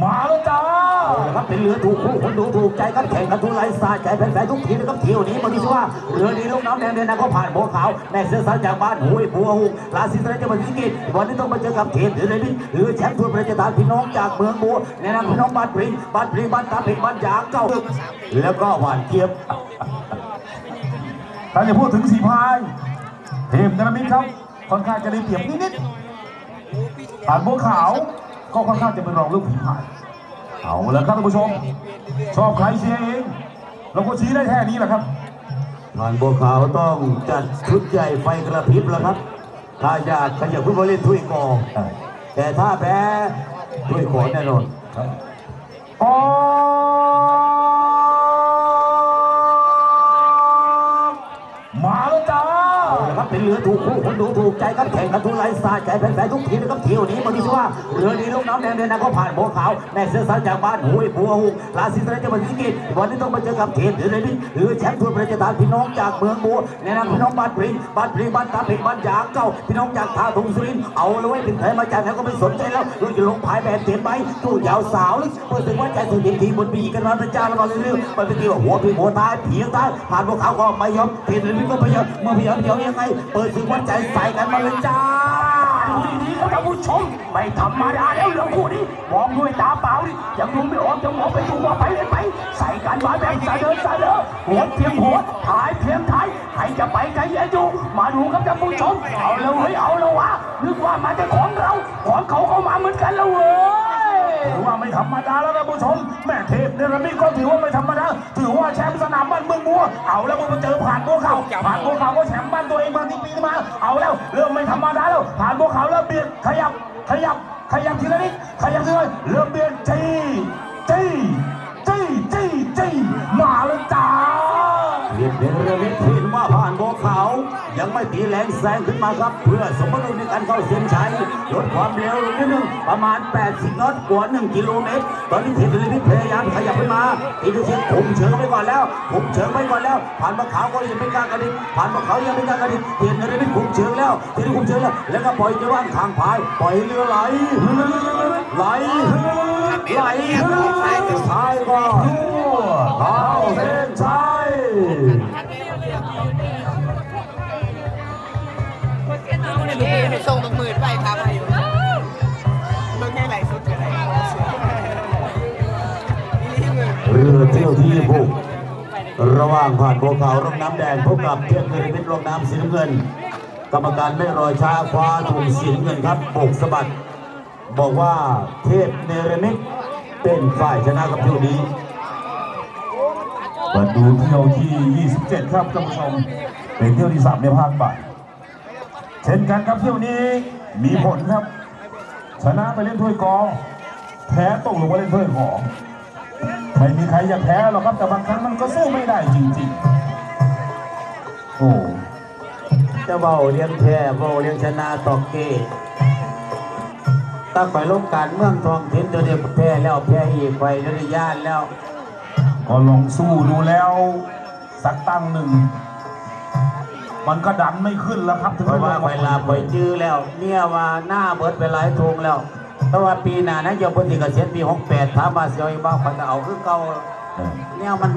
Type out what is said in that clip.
มาแล้วจ้าเอาละครับเป็นเรือถูกคู่คนดูถูกใจครับแข่งกันทุกไลฟ์สไตล์ใจแฟนๆทุกทีมนะครับเที่ยวนี้มาดูสิว่าเรือนี้ลงน้ำแดงเดินทางก็ผ่านโบวขาวแม่เสือสาวจากบ้านห้วยบัวหุกลาซิสเตอร์จังหวัดศรีสะเกษวันนี้ต้องมาเจอกับเทพเดือดรินหรือแชมป์ทัวร์ประเทศไทยพี่น้องจากเมืองบัวแนะนำพี่น้องบ้านปริงบ้านปริงบ้านตาเพ็งบ้านยางเก้าแล้วก็หวานเจี๊ยบถ้าจะพูดถึงสีพายทีมนามิตครับค่อนข้างจะได้เปรียบนิดๆผ่านบัวขาว ก็ค่อนข้างจะเป็นรองเรื่องผีพายเอาละครับท่านผู้ชม ชอบใครเชียร์เองเราก็ชี้ได้แค่นี้แหละครับผ่านบัวขาวต้องจัดชุดใหญ่ไฟกระพริบแล้วครับ ถ้าอยากขยับขึ้นมาเล่นถ้วยกอแต่ถ้าแพ้ถ้วยขอแน่นอนอ๋อ เป็นเรือถูกคู่คนดูถูกใจครับแข่งกันทุไลสไตล์ใจแฟนๆทุกทีนะครับเที่ยวนี้มาดูสิว่าเรือนี้ลงน้ำแดงเดินทางก็ผ่านโบขาวแม่เสือสาวจากบ้านห้วยบัวหุกลาซิสเรจังหวัดศรีสะเกษวันนี้ต้องมาเจอกับเทพเดือดรินหรือแชมป์ทัวร์ประเทศไทยพี่น้องจากเมืองบัวแนะนำพี่น้องบ้านปริงบ้านปริงบ้านตาเพ็งบ้านยางเก้าพี่น้องจากท่าทุงสุรินเอาเลยเว้ยเป็นใครมาจากไหนก็ไม่สนใจแล้วเราจะลงพายแบบเต็มไหมตู้ยาวสาวเลยเปิดถึงว่าใจสุดเต็มทีบนปีกันมาป็นเจ้าแล้วก็เรื่อยๆไปเป็นทีว่าหัวพี่หัวตายผีตายผ่านพวกเขาวก็ไม่ยอมเทพเดือดรินก็ไม่ยอมเมื่อพี่ยอมเดี๋ยวยังไงเปิดถึงว่าใจใส่กันมาเลยจ้าดูดีๆครับท่านผู้ชมไม่ธรรมดาแล้วเรื่องคู่นี้มองด้วยตาเปล่านี่ยังดูไม่ออกจะมองไปดูว่าไปเลยไป ใส่กันมาแบบสะเดินสะเดินหัวเพียงหัวท้ายเพียงท้ายใครจะไปใจเย็นอยู่มาดูครับท่านผู้ชมเอาเลยเฮ้ยเอาเลยวะนึกว่ามาแต่ของเราของเขาก็มาเหมือนกันแล้วเว้ย ถือว่าไม่ธรรมดาแล้วนะผู้ชมแม่เทพเนรมิตก็ถือว่าไม่ธรรมดาถือว่าแชมป์สนามบ้านเมืองบัวเอาแล้วมึงมาเจอผ่านบัวขาวผ่านบัวขาวก็แชมป์บ้านตัวเองมาที่ปีนี้มา เอาแล้วเริ่มไม่ธรรมดาแล้วผ่านบัวขาวเริ่มเบียดขยับขยับขยับทีละนิดขยับทีละนิดเริ่มเบียด ตีแรงแซงขึ้นมาครับ เพื่อสมดุลในการเข้าเส้นชัยลดความเร็วลงนิดนึงประมาณ 80น็อตกว่า1กิโลเมตร ตอนนี้เทพเรือเล็กพยายามขยับขึ้นมาอีกทีผมเชิงไปก่อนแล้วผมเชิงไปก่อนแล้ว ผ่านโบวขาวก็ยังไม่กล้ากระดิกผ่านโบวขาวยังไม่กล้ากระดิกเทพเรือเล็กผมเชิงแล้วทีนี้ผมเชิงแล้วแล้วก็ปล่อยจะว่างทางพายปล่อยเรือไหลไหลไหล เรือเที่ยวที่หกระหว่างผ่านโบัวขาวร่องน้ำแดงพบกับเทียบเงินเป็นร่องน้ำสีน้ำเงิน กรรมการไม่รอช้าคว้าถุงสีน้ำเงินครับโบกสะบัด บอกว่าเทพเนรมิตเป็นฝ่ายชนะกับเที่ยวนี้มาดูเที่ยวที่ 27 ครับท่านผู้ชม เป็นเที่ยวที่ 3 ในภาคบ่ายเช่นกันครับเที่ยวนี้มีผลครับ ชนะไปเล่นถ้วยกอแพ้ตกลงมาเล่นถ้วยหอม ไม่มีใครอยากแพ้หรอกครับแต่บางครั้งมันก็สู้ไม่ได้จริงๆ โอ้จะเบาเลี้ยงแพ้เบาเลี้ยงชนะตอกเกตั้งไปลงการเมืองทองถิ่นเดี๋ยวนี้แพ้แล้วแพ้อีกไปเดี๋ยวนี้ย่านแล้ว ก็ลองสู้ดูแล้ว สักตั้งหนึ่ง มันก็ดันไม่ขึ้นแล้วครับถึงเพราะว่าได้เวลาไปจื้อแล้ว เนี่ยว่าหน้าเบิดไปหลายทงแล้ว แต่ว่าปีหน้านะเจ้าพุทธิเกษตรปี68ถามว่าสิเอาอีกบ้างเขาจะเอาคือเก่าเออเนี่ยมัน